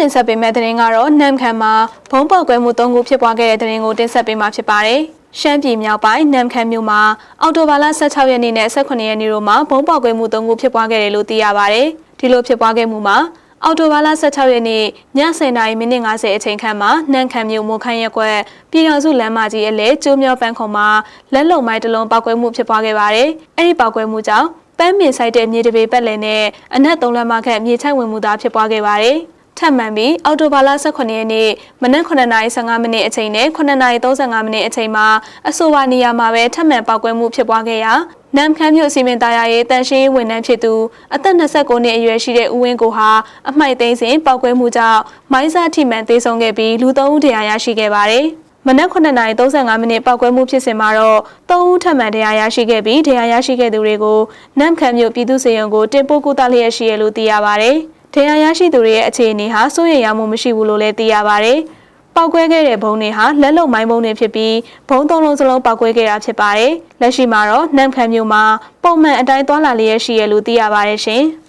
တင်ဆက်ပေးမယ့်သတင်းကတော့နမ်ခမ်းမှာဘုံပေါက်ကွဲမှု၃ခုဖြစ်ပွားခဲ့တဲ့သတင်းကိုတင်ဆက်ပေးမှာဖြစ်ပါတယ်။ရှမ်းပြည်မြောက်ပိုင်းနမ်ခမ်းမြို့မှာအော်တိုဘာလ16ရက်နေ့နဲ့18ရက်နေ့တို့မှာဘုံပေါက်ကွဲမှု၃ခုဖြစ်ပွားခဲ့တယ်လို့သိရပါတယ်။ဒီလိုဖြစ်ပွားခဲ့မှုမှာအော်တိုဘာလ16ရက်နေ့ည10:50မိနစ်50အချိန်ခန့်မှာနမ်ခမ်းမြို့မုခန်းရက်ကွက်ပြည်တော်စုလမ်းမကြီးအလဲကျိုးမြောပန်းခုံမှာလက်လုံမိုင်းတစ်လုံးပောက်ကွဲမှုဖြစ်ပွားခဲ့ပါတယ်။အဲဒီပောက်ကွဲမှုကြောင့်ပန်းမင်ဆိုင်တဲ့မြေတပေပတ်လည်နဲ့အနက်၃လမ်းမခန့်မြေချိုက်ဝင်မှုသားဖြစ်ပွားခဲ့ပါတယ်။ ထပ်မံပြီးအော်တိုဘာလ18ရက်နေ့မနက်9:15မိနစ်အချိန်နဲ့9:35မိနစ်အချိန်မှာအဆိုပါနေရာမှာပဲထပ်မံပောက်ကွဲမှုဖြစ်ပွားခဲ့ရာနမ်ခမ်းမြို့စီမံသားရရဲ့တန်ရှင်းဝန်ထမ်းဖြစ်သူအသက်29နှစ်အရွယ်ရှိတဲ့ဦးဝင်းကိုဟာအမိုက်သိမ်းစဉ်ပောက်ကွဲမှုကြောင့်မိုင်းစားထိမှန်သေးဆုံးခဲ့ပြီးလူ3ဦးတရားရရှိခဲ့ပါတယ်။မနက်9:35မိနစ်ပောက်ကွဲမှုဖြစ်စဉ်မှာတော့၃ဦးထပ်မံတရားရရှိခဲ့ပြီးတရားရရှိခဲ့သူတွေကိုနမ်ခမ်းမြို့ပြည်သူ့စေယုံကိုတင်ပို့ကူတာလျက်ရှိရလို့သိရပါတ ယ်။တရားရရှိသူတွေရဲ့အခြေအနေဟာစိုးရိမ်ရမှုမရှိဘူးလို့လည်းသိရပါတယ်။ပောက်ကွဲခဲ့တဲ့ဘုံတွေဟာလက်လုံမိုင်းဘုံတွေဖြစ်ပြီးဘုံသုံးလုံးစလုံးပောက်ကွဲခဲ့တာဖြစ်ပါတယ်။လက်ရှိမှာတော့နမ်ခမ်းမြို့မှာပုံမှန်အတိုင်းသွားလာလျက်ရှိရလို့သိရပါတယ်ရှင်။